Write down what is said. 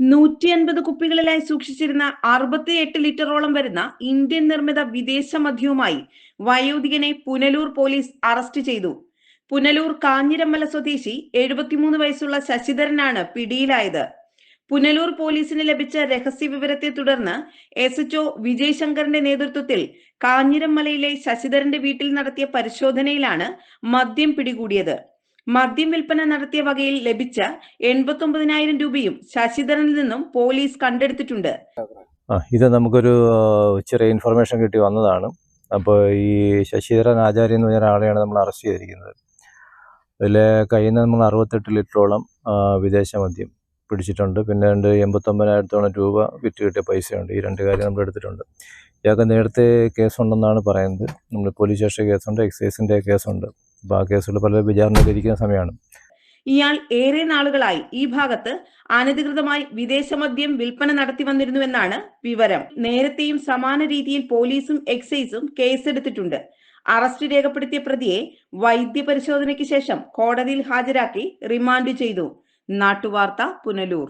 നൂറ്റി അൻപത് കുപ്പികളിലായി സൂക്ഷിച്ചിരുന്ന അറുപത്തിയെട്ട് ലിറ്ററോളം വരുന്ന ഇന്ത്യൻ നിർമ്മിത വിദേശ മദ്യവുമായി വയോധികനെ പുനലൂർ പോലീസ് അറസ്റ്റ് ചെയ്തു. പുനലൂർ കാഞ്ഞിരമ്മല സ്വദേശി എഴുപത്തിമൂന്ന് വയസ്സുള്ള ശശിധരനാണ് പിടിയിലായത്. പുനലൂർ പോലീസിന് ലഭിച്ച രഹസ്യ വിവരത്തെ തുടർന്ന് എസ് എച്ച്ഒ വിജയ് ശങ്കറിന്റെ നേതൃത്വത്തിൽ കാഞ്ഞിരമലയിലെ ശശിധരന്റെ വീട്ടിൽ നടത്തിയ പരിശോധനയിലാണ് മദ്യം പിടികൂടിയത്. മദ്യം വിൽപ്പന നടത്തിയ വകയിൽ ലഭിച്ച എൺപത്തൊമ്പതിനായിരം രൂപയും ശശിധരനിൽ നിന്നും പോലീസ് കണ്ടെടുത്തിട്ടുണ്ട്. ഇത് നമുക്കൊരു ചെറിയ ഇൻഫർമേഷൻ കിട്ടി വന്നതാണ്. അപ്പോൾ ഈ ശശിധരൻ ആചാര്യ എന്ന് പറഞ്ഞ ഒരാളെയാണ് നമ്മൾ അറസ്റ്റ് ചെയ്തിരിക്കുന്നത്. അതിൽ കയ്യിൽ നിന്ന് നമ്മൾ അറുപത്തെട്ട് ലിറ്ററോളം വിദേശ മദ്യം പിടിച്ചിട്ടുണ്ട്. പിന്നെ രണ്ട് എൺപത്തൊമ്പതിനായിരത്തോളം രൂപ വിറ്റ് കിട്ടിയ പൈസയുണ്ട്. ഈ രണ്ട് കാര്യം നമ്മൾ എടുത്തിട്ടുണ്ട്. ഇയാൾക്ക് നേരത്തെ കേസുണ്ടെന്നാണ് പറയുന്നത്. നമ്മൾ പോലീസ് സ്റ്റേഷൻ കേസുണ്ട് എക്സൈസിന്റെ കേസുണ്ട് ആ കേസുകൾ പല വിചാരണയിലിരിക്കുന്ന സമയമാണ്. ഇയാൾ ഏറെ നാളുകളായി ഈ ഭാഗത്ത് അനധികൃതമായി വിദേശ മദ്യം വിൽപ്പന നടത്തി വന്നിരുന്നുവെന്നാണ് വിവരം. നേരത്തെയും സമാന രീതിയിൽ പോലീസും എക്സൈസും കേസെടുത്തിട്ടുണ്ട്. അറസ്റ്റ് രേഖപ്പെടുത്തിയ പ്രതിയെ വൈദ്യപരിശോധനയ്ക്ക് ശേഷം കോടതിയിൽ ഹാജരാക്കി റിമാൻഡ് ചെയ്തു. നാട്ടുവാർത്ത പുനലൂർ.